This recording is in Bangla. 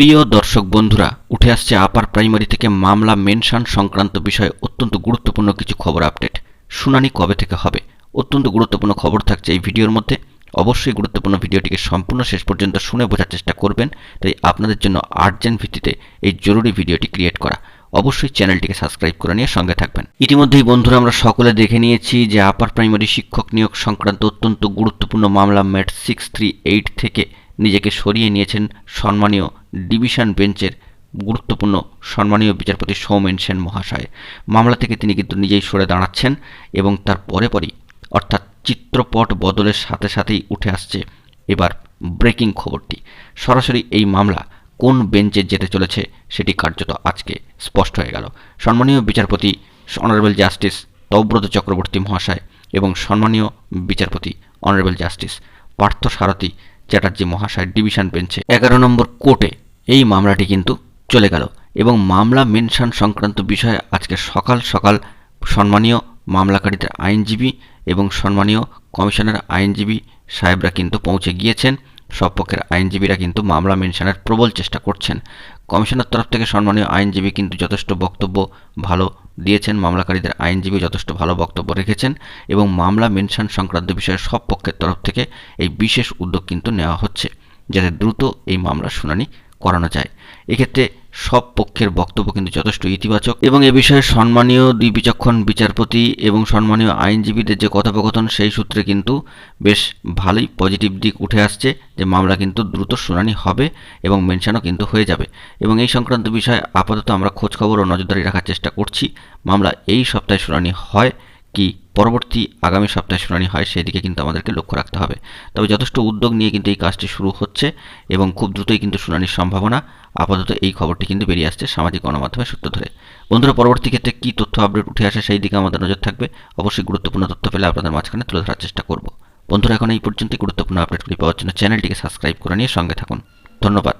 প্রিয় দর্শক বন্ধুরা, উঠে আসছে আপার প্রাইমারি থেকে মামলা মেনশন সংক্রান্ত বিষয়ে অত্যন্ত গুরুত্বপূর্ণ কিছু খবর আপডেট শুনানি কবে থেকে হবে? অত্যন্ত গুরুত্বপূর্ণ খবর থাকছে এই ভিডিওর মধ্যে। অবশ্যই গুরুত্বপূর্ণ ভিডিওটিকে সম্পূর্ণ শেষ পর্যন্ত শুনে বোঝার চেষ্টা করবেন। তাই আপনাদের জন্য আর্জেন্ট ভিত্তিতে এই জরুরি ভিডিওটি ক্রিয়েট করা। অবশ্যই চ্যানেলটিকে সাবস্ক্রাইব করে নিয়ে সঙ্গে থাকবেন। ইতিমধ্যেই বন্ধুরা, আমরা সকলে দেখে নিয়েছি যে আপার প্রাইমারি শিক্ষক নিয়োগ সংক্রান্ত অত্যন্ত গুরুত্বপূর্ণ মামলা ম্যাট সিক্স থ্রি এইট থেকে নিজেকে সরিয়ে নিয়েছেন সম্মানীয় ডিভিশন বেঞ্চের গুরুত্বপূর্ণ সম্মানীয় বিচারপতি সৌমেন সেন মহাশয়। মামলা থেকে তিনি কিন্তু নিজেই সরে দাঁড়াচ্ছেন এবং তার পরে পরই অর্থাৎ চিত্রপট বদলের সাথে সাথেই উঠে আসছে এবার ব্রেকিং খবরটি। সরাসরি এই মামলা কোন বেঞ্চে যেতে চলেছে সেটি কার্যত আজকে স্পষ্ট হয়ে গেল। সম্মানীয় বিচারপতি, অনারেবল জাস্টিস তব্রত চক্রবর্তী মহাশয় এবং সম্মানীয় বিচারপতি, অনারেবল জাস্টিস পার্থ সারথী চ্যাটার্জি মহাশয় ডিভিশন বেঞ্চে। এগারো নম্বর কোর্টে এই মামলাটি কিন্তু চলে গেল এবং মামলা মেনশন সংক্রান্ত বিষয়ে আজকে সকাল সকাল সম্মানীয় মামলাকারীদের আইনজীবী এবং সম্মানীয় কমিশনের আইনজীবী সাহেবরা কিন্তু পৌঁছে গিয়েছেন। সব পক্ষের আইনজীবীরা কিন্তু মামলা মেনশানের প্রবল চেষ্টা করছেন। কমিশনের তরফ থেকে সম্মানীয় আইনজীবী কিন্তু যথেষ্ট বক্তব্য ভালো দিয়েছেন। মামলাকারীদের আইনজীবী যথেষ্ট ভালো বক্তব্য রেখেছেন এবং মামলা মেনশান সংক্রান্ত বিষয়ে সব পক্ষের তরফ থেকে এই বিশেষ উদ্যোগ কিন্তু নেওয়া হচ্ছে, যাতে দ্রুত এই মামলার শুনানি করানো যায়। এক্ষেত্রে সব পক্ষের বক্তব্য কিন্তু যথেষ্ট ইতিবাচক এবং এ বিষয়ে সম্মানীয় দুই বিচক্ষণ বিচারপতি এবং সম্মানীয় আইনজীবীদের যে কথোপকথন, সেই সূত্রে কিন্তু বেশ ভালোই পজিটিভ দিক উঠে আসছে যে মামলা কিন্তু দ্রুত শুনানি হবে এবং মেনশানও কিন্তু হয়ে যাবে। এবং এই সংক্রান্ত বিষয়ে আপাতত আমরা খোঁজখবর ও নজরদারি রাখার চেষ্টা করছি। মামলা এই সপ্তাহে শুনানি হয় কি পরবর্তী আগামী সপ্তাহে শুনানি হয়, সেদিকে কিন্তু আমাদেরকে লক্ষ্য রাখতে হবে। তবে যথেষ্ট উদ্যোগ নিয়ে কিন্তু এই কাজটি শুরু হচ্ছে এবং খুব দ্রুতই কিন্তু শুনানির সম্ভাবনা আপাতত এই খবরটি কিন্তু বেরিয়ে আসছে সামাজিক গণমাধ্যমে সূত্র ধরে। বন্ধুরা, পরবর্তী ক্ষেত্রে কী তথ্য আপডেট উঠে আসে সেই দিকে আমাদের নজর থাকবে। অবশ্যই গুরুত্বপূর্ণ তথ্য পেলে আপনাদের মাঝখানে তুলে ধরার চেষ্টা করব। বন্ধুরা, এখন এই পর্যন্ত গুরুত্বপূর্ণ আপডেটগুলি পাওয়ার জন্য চ্যানেলটিকে সাবস্ক্রাইব করে নিয়ে সঙ্গে থাকুন। ধন্যবাদ।